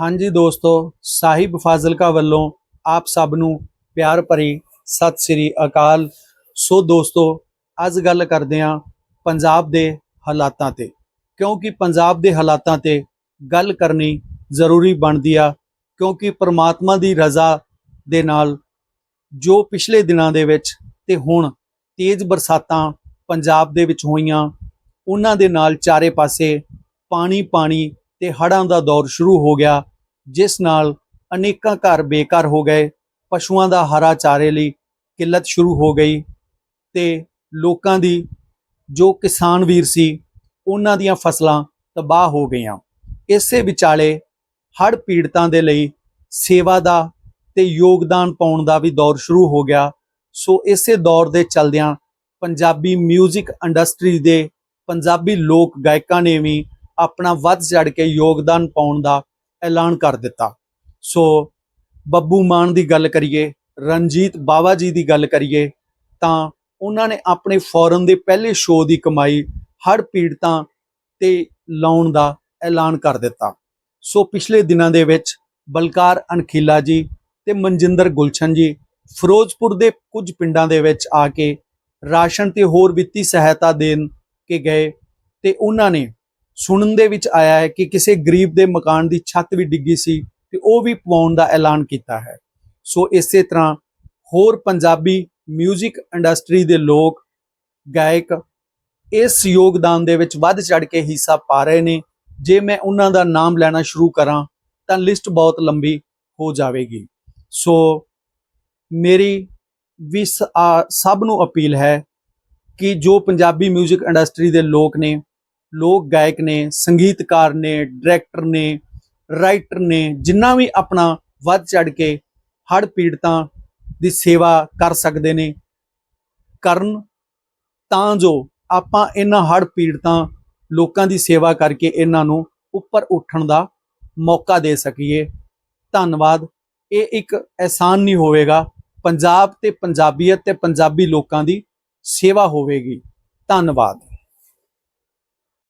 ਹਾਂਜੀ ਦੋਸਤੋ, ਸਾਹਿਬ ਫਾਜ਼ਿਲਕਾ ਵੱਲੋਂ ਆਪ ਸਭ ਨੂੰ ਪਿਆਰ ਭਰੀ ਸਤਿ ਸ੍ਰੀ ਅਕਾਲ। ਸੋ ਦੋਸਤੋ, ਅੱਜ ਗੱਲ ਕਰਦੇ ਹਾਂ ਪੰਜਾਬ ਦੇ ਹਾਲਾਤਾਂ ਤੇ। ਕਿਉਂਕਿ ਪੰਜਾਬ ਦੇ ਹਾਲਾਤਾਂ ਤੇ ਗੱਲ ਕਰਨੀ ਜ਼ਰੂਰੀ ਬਣਦੀ ਆ, ਕਿਉਂਕਿ ਪ੍ਰਮਾਤਮਾ ਦੀ ਰਜ਼ਾ ਦੇ ਨਾਲ ਜੋ ਪਿਛਲੇ ਦਿਨਾਂ ਦੇ ਵਿੱਚ ਤੇ ਹੁਣ ਤੇਜ਼ ਬਰਸਾਤਾਂ ਪੰਜਾਬ ਦੇ ਵਿੱਚ ਹੋਈਆਂ, ਉਹਨਾਂ ਦੇ ਨਾਲ ਚਾਰੇ ਪਾਸੇ ਪਾਣੀ ਪਾਣੀ ਤੇ ਹੜ੍ਹਾਂ ਦਾ ਦੌਰ ਸ਼ੁਰੂ ਹੋ ਗਿਆ। ਜਿਸ ਨਾਲ ਅਨੇਕਾਂ ਘਰ ਬੇਘਰ ਹੋ ਗਏ, ਪਸ਼ੂਆਂ ਦਾ ਹਰਾ ਚਾਰੇ ਲਈ ਕਿੱਲਤ ਸ਼ੁਰੂ ਹੋ ਗਈ ਤੇ ਲੋਕਾਂ ਦੀ ਜੋ ਕਿਸਾਨ ਵੀਰ ਸੀ, ਉਹਨਾਂ ਦੀਆਂ ਫਸਲਾਂ ਤਬਾਹ ਹੋ ਗਈਆਂ। ਇਸੇ ਵਿਚਾਲੇ ਹੜ੍ਹ ਪੀੜਤਾਂ ਦੇ ਲਈ ਸੇਵਾ ਦਾ ਤੇ ਯੋਗਦਾਨ ਪਾਉਣ ਦਾ ਵੀ ਦੌਰ ਸ਼ੁਰੂ ਹੋ ਗਿਆ। ਸੋ ਇਸੇ ਦੌਰ ਦੇ ਚਲਦਿਆਂ ਪੰਜਾਬੀ 뮤직 ਇੰਡਸਟਰੀ ਦੇ ਪੰਜਾਬੀ ਲੋਕ ਗਾਇਕਾਂ ਨੇ ਵੀ ਆਪਣਾ ਵੱਧ ਚੜ ਕੇ ਯੋਗਦਾਨ ਪਾਉਣ ਦਾ ਐਲਾਨ ਕਰ ਦਿੱਤਾ। ਸੋ ਬੱਬੂ ਮਾਨ ਦੀ ਗੱਲ ਕਰੀਏ, ਰਣਜੀਤ ਬਾਵਾ ਜੀ ਦੀ ਗੱਲ ਕਰੀਏ, ਤਾਂ ਉਹਨਾਂ ਨੇ ਆਪਣੇ ਫੋਰਨ ਦੇ ਪਹਿਲੇ ਸ਼ੋਅ ਦੀ ਕਮਾਈ ਹੜ੍ਹ ਪੀੜਤਾਂ ਤੇ ਲਾਉਣ ਦਾ ਐਲਾਨ ਕਰ ਦਿੱਤਾ। ਸੋ ਪਿਛਲੇ ਦਿਨਾਂ ਦੇ ਵਿੱਚ ਬਲਕਾਰ ਅਣਖੀਲਾ ਜੀ ਤੇ ਮਨਜਿੰਦਰ ਗੁਲਸ਼ਨ ਜੀ ਫਿਰੋਜ਼ਪੁਰ ਦੇ ਕੁਝ ਪਿੰਡਾਂ ਦੇ ਵਿੱਚ ਆ ਕੇ ਰਾਸ਼ਨ ਤੇ ਹੋਰ ਵਿੱਤੀ ਸਹਾਇਤਾ ਦੇਣ ਕੇ ਗਏ ਤੇ ਉਹਨਾਂ ਨੇ ਸੁਣਨ ਦੇ ਵਿੱਚ ਆਇਆ ਹੈ ਕਿ ਕਿਸੇ ਗਰੀਬ ਦੇ ਮਕਾਨ ਦੀ ਛੱਤ ਵੀ ਡਿੱਗੀ ਸੀ ਤੇ ਉਹ ਵੀ ਪਵਾਉਣ ਦਾ ਐਲਾਨ ਕੀਤਾ ਹੈ ਸੋ ਇਸੇ ਤਰ੍ਹਾਂ ਹੋਰ ਪੰਜਾਬੀ 뮤직 ਇੰਡਸਟਰੀ ਦੇ ਲੋਕ ਗਾਇਕ ਇਸ ਯੋਗਦਾਨ ਦੇ ਵਿੱਚ ਵੱਧ ਚੜ ਕੇ ਹਿੱਸਾ ਪਾ ਰਹੇ ਨੇ ਜੇ ਮੈਂ ਉਹਨਾਂ ਦਾ ਨਾਮ ਲੈਣਾ ਸ਼ੁਰੂ ਕਰਾਂ ਤਾਂ ਲਿਸਟ ਬਹੁਤ ਲੰਬੀ ਹੋ ਜਾਵੇਗੀ ਸੋ ਮੇਰੀ ਵੀ ਸ- ਆ- ਸਭ ਨੂੰ ਅਪੀਲ ਹੈ ਕਿ ਜੋ ਪੰਜਾਬੀ 뮤직 ਇੰਡਸਟਰੀ ਦੇ ਲੋਕ ਨੇ ਲੋਕ ਗਾਇਕ ਨੇ, ਸੰਗੀਤਕਾਰ ਨੇ ਡਾਇਰੈਕਟਰ ਨੇ ਰਾਈਟਰ ਨੇ, ਜਿੰਨਾ ਵੀ ਆਪਣਾ ਵੱਧ ਚੜ ਕੇ ਹੜ੍ਹ ਪੀੜਤਾਂ ਦੀ ਸੇਵਾ ਕਰ ਸਕਦੇ ਨੇ, ਕਰਨ ਤਾਂ ਜੋ ਆਪਾਂ ਇਹਨਾਂ ਹੜ੍ਹ ਪੀੜਤਾਂ ਲੋਕਾਂ ਦੀ ਸੇਵਾ ਕਰਕੇ ਇਹਨਾਂ ਨੂੰ ਉੱਪਰ ਉੱਠਣ ਦਾ ਮੌਕਾ ਦੇ ਸਕੀਏ। ਧੰਨਵਾਦ। ਇਹ ਇੱਕ ਅਹਿਸਾਨ ਨਹੀਂ ਹੋਵੇਗਾ। ਪੰਜਾਬ ਤੇ ਪੰਜਾਬੀਅਤ ਤੇ ਪੰਜਾਬੀ ਲੋਕਾਂ ਦੀ ਸੇਵਾ ਹੋਵੇਗੀ। ਧੰਨਵਾਦ।